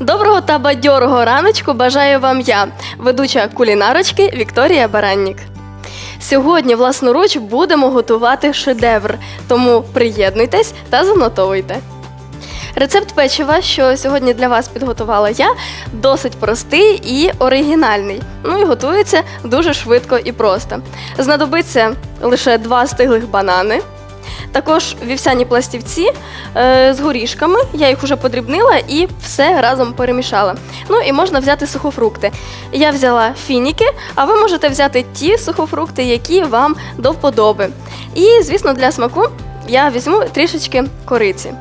Доброго та бадьорого раночку бажаю вам я, ведуча кулінарочки Вікторія Бараннік. Сьогодні власноруч будемо готувати шедевр, тому приєднуйтесь та занотовуйте. Рецепт печива, що сьогодні для вас підготувала я, досить простий і оригінальний. Ну і готується дуже швидко і просто. Знадобиться лише два стиглих банани, також вівсяні пластівці е, з горішками. Я їх уже подрібнила і все разом перемішала. Ну і можна взяти сухофрукти. Я взяла фініки, а ви можете взяти ті сухофрукти, які вам до вподоби. І, звісно, для смаку я візьму трішечки кориці.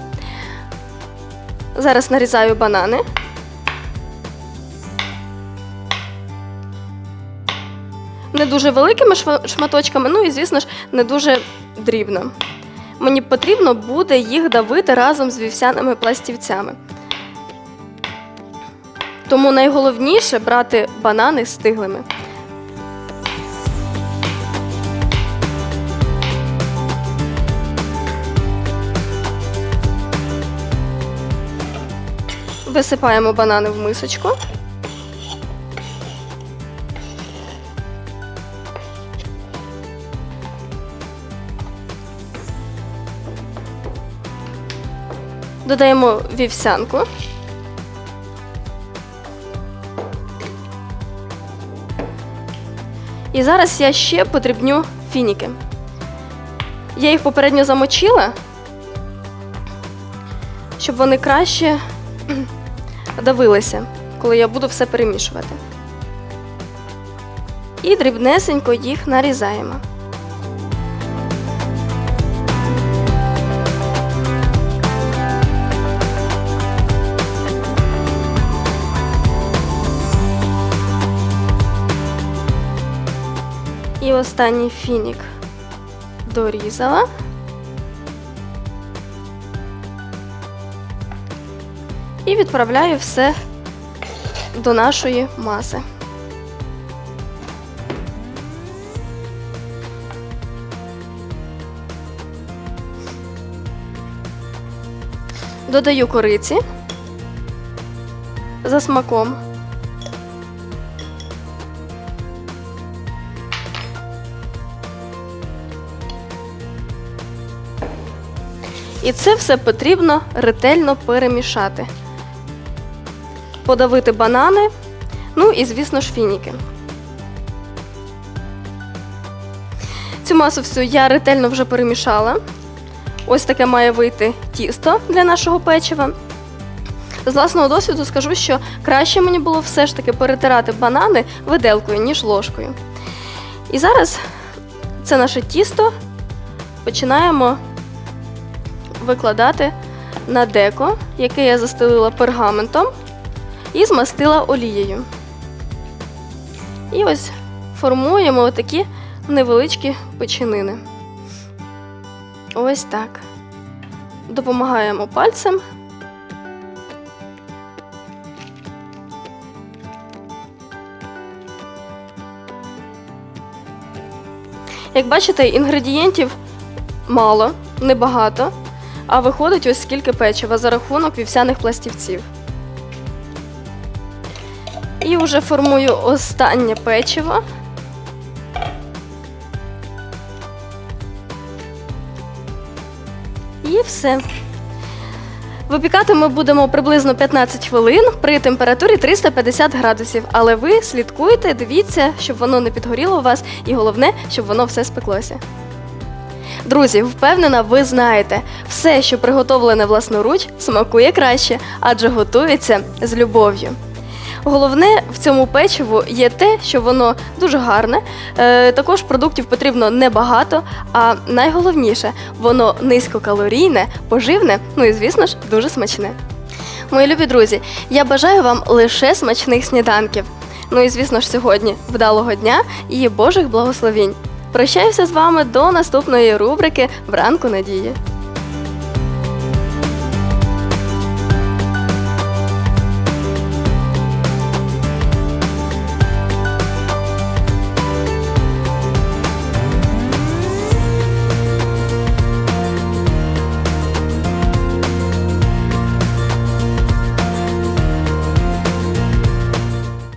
Зараз нарізаю банани. Не дуже великими шматочками, ну і, звісно ж, не дуже дрібно. Мені потрібно буде їх давити разом з вівсяними пластівцями. Тому найголовніше брати банани стиглими. Висипаємо банани в мисочку. Додаємо вівсянку. І зараз я ще подрібню фініки. Я їх попередньо замочила, щоб вони краще давилися, коли я буду все перемішувати. І дрібнесенько їх нарізаємо. І останній фінік дорізала. І відправляю все до нашої маси. Додаю кориці за смаком. І це все потрібно ретельно перемішати. Подавити банани, ну і, звісно ж, фініки. Цю масу всю я ретельно вже перемішала. Ось таке має вийти тісто для нашого печива. З власного досвіду скажу, що краще мені було все ж таки перетирати банани виделкою, ніж ложкою. І зараз це наше тісто починаємо викладати на деко, яке я застелила пергаментом і змастила олією. І ось формуємо такі невеличкі печенини. Ось так. Допомагаємо пальцем. Як бачите, інгредієнтів мало, небагато, а виходить ось скільки печива за рахунок вівсяних пластівців. І вже формую останнє печиво. І все. Випікати ми будемо приблизно 15 хвилин при температурі 350 градусів. Але ви слідкуйте, дивіться, щоб воно не підгоріло у вас, і головне, щоб воно все спеклося. Друзі, впевнена, ви знаєте, все, що приготовлене власноруч, смакує краще, адже готується з любов'ю. Головне в цьому печиву є те, що воно дуже гарне. Е, також продуктів потрібно небагато, а найголовніше, воно низькокалорійне, поживне, ну і звісно ж дуже смачне. Мої любі друзі, я бажаю вам лише смачних сніданків. Ну і звісно ж сьогодні вдалого дня і Божих благословінь. Прощаюся з вами до наступної рубрики Вранку надії.